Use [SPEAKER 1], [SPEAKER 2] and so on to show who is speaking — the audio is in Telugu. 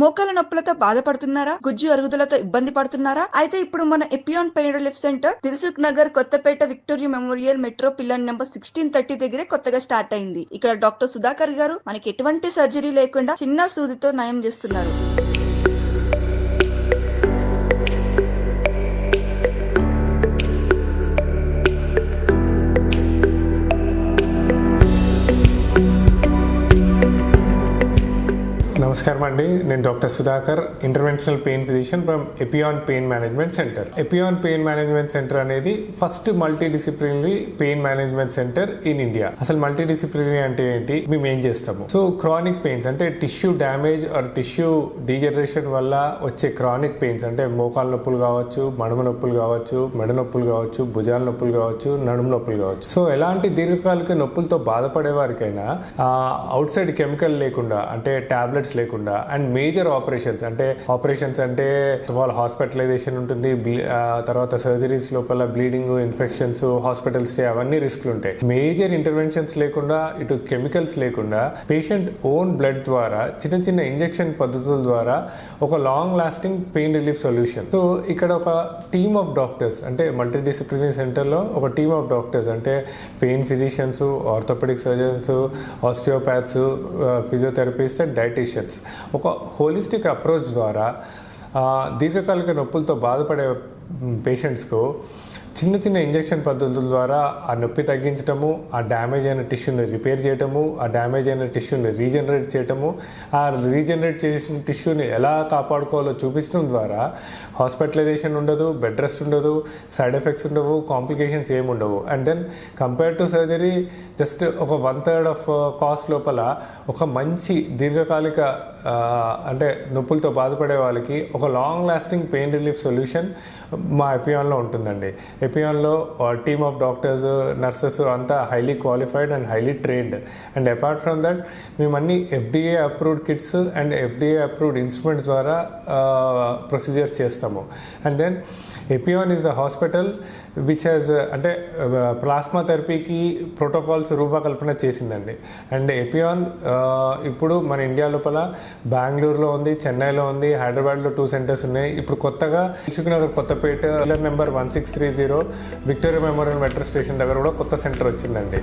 [SPEAKER 1] మోకాల నొప్పులతో బాధపడుతున్నారా? గుజ్జు అరుగుదలతో ఇబ్బంది పడుతున్నారా? అయితే ఇప్పుడు మన Epione pain relief centre Dilsukh Nagar Kothapet Victoria Memorial metro pillar number sixteen thirty దగ్గరే కొత్తగా స్టార్ట్ అయింది. ఇక్కడ డాక్టర్ సుధాకర్ గారు మనకి ఎటువంటి సర్జరీ లేకుండా చిన్న సూదితో నయం చేస్తున్నారు.
[SPEAKER 2] నమస్కారం అండి. నేను doctor Sudhakar interventional pain physician from Epione pain management centre. Epione pain management centre అనేది first multidisciplinary pain management centre in India. అసలు మల్టీ డిసిప్లినరీ అంటే ఏంటి? మేము ఏం చేస్తాము? సో క్రానిక్ పెయిన్స్ అంటే tissue damage or tissue degeneration వల్ల వచ్చే క్రానిక్ పెయిన్స్ అంటే మోకాలు నొప్పులు కావచ్చు మడమ నొప్పులు కావచ్చు మెడ నొప్పులు కావచ్చు భుజాల నొప్పులు కావచ్చు నడుము నొప్పులు కావచ్చు. సో ఎలాంటి దీర్ఘకాలిక నొప్పులతో బాధపడే వారికైనా అవుట్ సైడ్ కెమికల్ లేకుండా అంటే టాబ్లెట్స్ లేకుండా అండ్ మేజర్ ఆపరేషన్స్ అంటే ఆపరేషన్స్ అంటే వాళ్ళ హాస్పిటలైజేషన్ ఉంటుంది తర్వాత సర్జరీస్ లోపల బ్లీడింగ్ ఇన్ఫెక్షన్స్ హాస్పిటల్ స్టే అవన్నీ రిస్క్లు ఉంటాయి. మేజర్ ఇంటర్వెన్షన్స్ లేకుండా ఇటు కెమికల్స్ లేకుండా పేషెంట్ ఓన్ బ్లడ్ ద్వారా చిన్న చిన్న ఇంజెక్షన్ పద్ధతుల ద్వారా ఒక long lasting pain relief solution so ఇక్కడ ఒక టీమ్ ఆఫ్ డాక్టర్స్ అంటే మల్టీ డిసిప్లినరీ సెంటర్లో ఒక టీమ్ ఆఫ్ డాక్టర్స్ అంటే pain physicians orthopaedic surgeons osteopaths physiotherapist and dieticians ఒక హోలిస్టిక్ అప్రోచ్ ద్వారా దీర్ఘకాలిక నొప్పులతో బాధపడే పేషెంట్స్కు చిన్న చిన్న ఇంజెక్షన్ పద్ధతుల ద్వారా ఆ నొప్పి తగ్గించటము ఆ డ్యామేజ్ అయిన టిష్యూని రిపేర్ చేయటము ఆ డ్యామేజ్ అయిన టిష్యూని రీజనరేట్ చేయటము ఆ రీజనరేట్ చేసిన టిష్యూని ఎలా కాపాడుకోవాలో చూపించడం ద్వారా హాస్పిటలైజేషన్ ఉండదు బెడ్ రెస్ట్ ఉండదు సైడ్ ఎఫెక్ట్స్ ఉండవు కాంప్లికేషన్స్ ఏమి ఉండవు. And then compare to surgery just ఒక వన్ థర్డ్ ఆఫ్ కాస్ట్ లోపల ఒక మంచి దీర్ఘకాలిక అంటే నొప్పులతో బాధపడే వాళ్ళకి ఒక long lasting pain relief solution మా ఎపియాన్లో ఉంటుందండి. ఎపియాన్లో టీమ్ ఆఫ్ డాక్టర్స్ నర్సెస్ అంతా highly qualified and highly trained. And apart from that మేము అన్ని FDA approved kits and FDA approved instruments ద్వారా ప్రొసీజర్స్ చేస్తాము. And then Epione is the hospital which has అంటే ప్లాస్మా థెరపీకి ప్రోటోకాల్స్ రూపకల్పన చేసిందండి. అండ్ ఎపియాన్ ఇప్పుడు మన ఇండియా లోపల బెంగళూరులో ఉంది చెన్నైలో ఉంది హైదరాబాద్లో టూ సెంటర్స్ ఉన్నాయి. ఇప్పుడు కొత్తగా Nagar Kothapet number one six three zero Victoria Memorial metro station దగ్గర కూడా కొత్త సెంటర్ వచ్చిందండి.